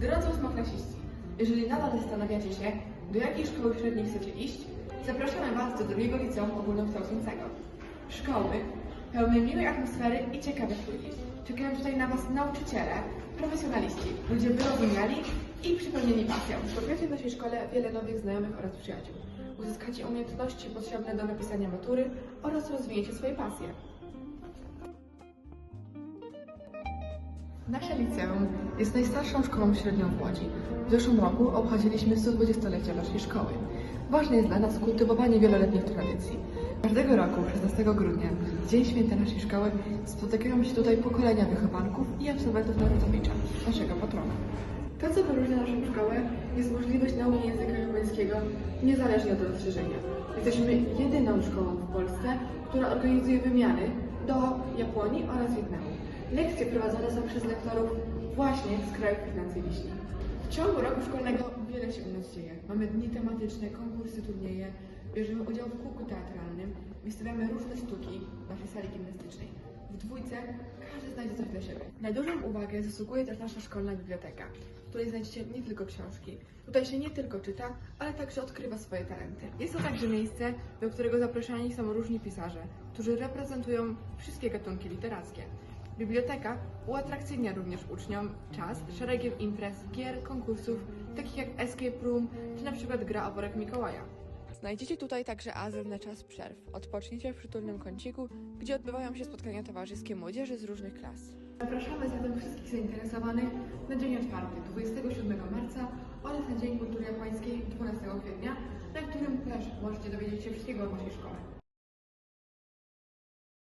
Drodzy ósmoklasiści, jeżeli nadal zastanawiacie się, do jakiej szkoły średniej chcecie iść, zapraszamy Was do drugiego liceum ogólnokształcącego. Szkoły pełne miłej atmosfery i ciekawych ludzi. Czekają tutaj na Was nauczyciele, profesjonaliści, ludzie wyrozumiali i przypełnieni pasją. Spotkacie w naszej szkole wiele nowych znajomych oraz przyjaciół. Uzyskacie umiejętności potrzebne do napisania matury oraz rozwijecie swoje pasje. Nasze liceum jest najstarszą szkołą średnią w Łodzi. W zeszłym roku obchodziliśmy 120-lecie naszej szkoły. Ważne jest dla nas kultywowanie wieloletnich tradycji. Każdego roku, 16 grudnia, Dzień Święta naszej szkoły, spotykają się tutaj pokolenia wychowanków i absolwentów Narodowicza, naszego patrona. To, co wyróżnia naszą szkołę, jest możliwość nauki języka japońskiego niezależnie od rozszerzenia. Jesteśmy jedyną szkołą w Polsce, która organizuje wymiany do Japonii oraz Wietnamu. Lekcje prowadzone są przez lektorów właśnie z krajów kwitnącej wiśni. W ciągu roku szkolnego wiele się u nas dzieje. Mamy dni tematyczne, konkursy, turnieje, bierzemy udział w kółku teatralnym, wystawiamy różne sztuki w naszej sali gimnastycznej. W dwójce każdy coś dla siebie. Na dużą uwagę zasługuje też nasza szkolna biblioteka, w której znajdziecie nie tylko książki. Tutaj się nie tylko czyta, ale także odkrywa swoje talenty. Jest to także miejsce, do którego zaproszeni są różni pisarze, którzy reprezentują wszystkie gatunki literackie. Biblioteka uatrakcyjnia również uczniom czas szeregiem imprez, gier, konkursów, takich jak Escape Room czy na przykład gra o worek Mikołaja. Znajdziecie tutaj także azyl na czas przerw. Odpocznijcie w przytulnym kąciku, gdzie odbywają się spotkania towarzyskie młodzieży z różnych klas. Zapraszamy zatem wszystkich zainteresowanych na dzień otwarty 27 marca oraz na Dzień Kultury Japońskiej 12 kwietnia, na którym też możecie dowiedzieć się wszystkiego o naszej szkole.